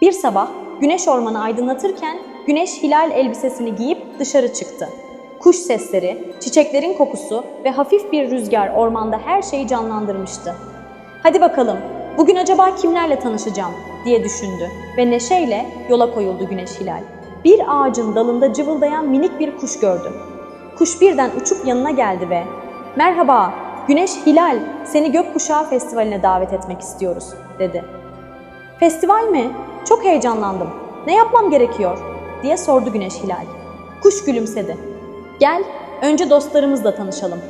Bir sabah güneş ormanı aydınlatırken güneş hilal elbisesini giyip dışarı çıktı. Kuş sesleri, çiçeklerin kokusu ve hafif bir rüzgar ormanda her şeyi canlandırmıştı. Hadi bakalım, bugün acaba kimlerle tanışacağım diye düşündü ve neşeyle yola koyuldu güneş hilal. Bir ağacın dalında cıvıldayan minik bir kuş gördü. Kuş birden uçup yanına geldi ve ''Merhaba, Güneş Hilal, seni Gökkuşağı Festivali'ne davet etmek istiyoruz.'' dedi. ''Festival mi? Çok heyecanlandım. Ne yapmam gerekiyor?'' diye sordu Güneş Hilal. Kuş gülümsedi. ''Gel, önce dostlarımızla tanışalım.''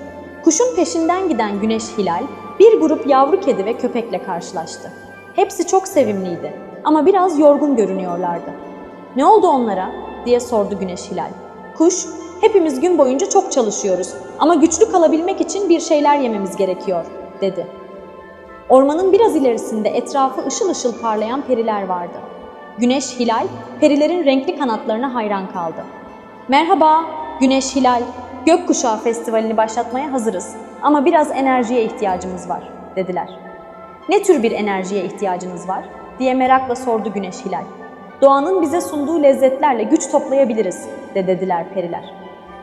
Kuşun peşinden giden Güneş Hilal, bir grup yavru kedi ve köpekle karşılaştı. Hepsi çok sevimliydi ama biraz yorgun görünüyorlardı. ''Ne oldu onlara?'' diye sordu Güneş Hilal. Kuş, hepimiz gün boyunca çok çalışıyoruz ama güçlü kalabilmek için bir şeyler yememiz gerekiyor, dedi. Ormanın biraz ilerisinde etrafı ışıl ışıl parlayan periler vardı. Güneş Hilal, perilerin renkli kanatlarına hayran kaldı. Merhaba, Güneş Hilal. Gökkuşağı Festivali'ni başlatmaya hazırız ama biraz enerjiye ihtiyacımız var, dediler. Ne tür bir enerjiye ihtiyacınız var? diye merakla sordu Güneş Hilal. Doğanın bize sunduğu lezzetlerle güç toplayabiliriz, de dediler periler.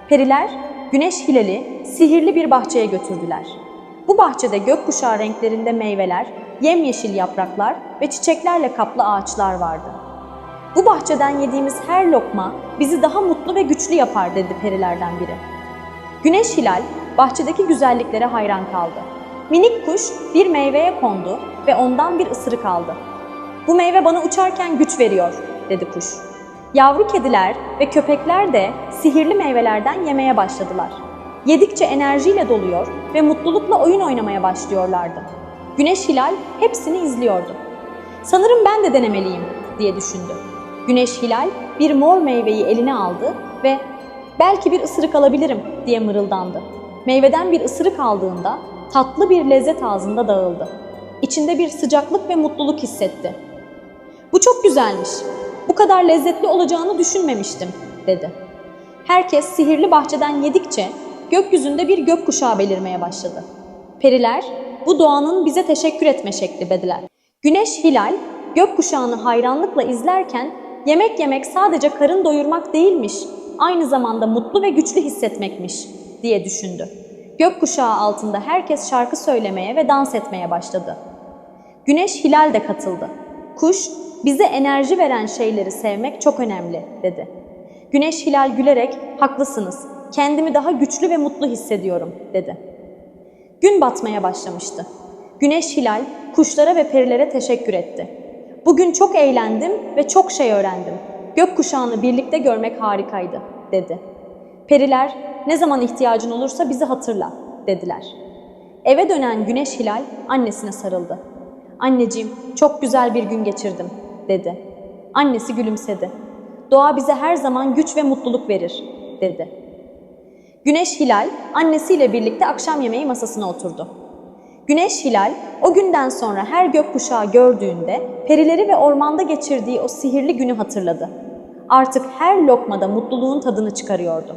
Periler, Güneş Hilal'i sihirli bir bahçeye götürdüler. Bu bahçede gökkuşağı renklerinde meyveler, yemyeşil yapraklar ve çiçeklerle kaplı ağaçlar vardı. Bu bahçeden yediğimiz her lokma bizi daha mutlu ve güçlü yapar dedi perilerden biri. Güneş Hilal bahçedeki güzelliklere hayran kaldı. Minik kuş bir meyveye kondu ve ondan bir ısırık aldı. Bu meyve bana uçarken güç veriyor, dedi kuş. Yavru kediler ve köpekler de sihirli meyvelerden yemeye başladılar. Yedikçe enerjiyle doluyor ve mutlulukla oyun oynamaya başlıyorlardı. Güneş Hilal hepsini izliyordu. Sanırım ben de denemeliyim diye düşündü. Güneş Hilal bir mor meyveyi eline aldı ve belki bir ısırık alabilirim diye mırıldandı. Meyveden bir ısırık aldığında tatlı bir lezzet ağzında dağıldı. İçinde bir sıcaklık ve mutluluk hissetti. Bu çok güzelmiş. Bu kadar lezzetli olacağını düşünmemiştim, dedi. Herkes sihirli bahçeden yedikçe gökyüzünde bir gökkuşağı belirmeye başladı. Periler, bu doğanın bize teşekkür etme şekli dediler. Güneş Hilal, gökkuşağını hayranlıkla izlerken yemek yemek sadece karın doyurmak değilmiş, aynı zamanda mutlu ve güçlü hissetmekmiş diye düşündü. Gökkuşağı altında herkes şarkı söylemeye ve dans etmeye başladı. Güneş Hilal de katıldı. Kuş, bize enerji veren şeyleri sevmek çok önemli, dedi. Güneş Hilal gülerek, haklısınız, kendimi daha güçlü ve mutlu hissediyorum, dedi. Gün batmaya başlamıştı. Güneş Hilal, kuşlara ve perilere teşekkür etti. Bugün çok eğlendim ve çok şey öğrendim. Gökkuşağını birlikte görmek harikaydı, dedi. Periler, ne zaman ihtiyacın olursa bizi hatırla, dediler. Eve dönen Güneş Hilal annesine sarıldı. Anneciğim, çok güzel bir gün geçirdim, dedi. Annesi gülümsedi. Doğa bize her zaman güç ve mutluluk verir, dedi. Güneş Hilal annesiyle birlikte akşam yemeği masasına oturdu. Güneş Hilal o günden sonra her gökkuşağı gördüğünde perileri ve ormanda geçirdiği o sihirli günü hatırladı. Artık her lokmada mutluluğun tadını çıkarıyordu.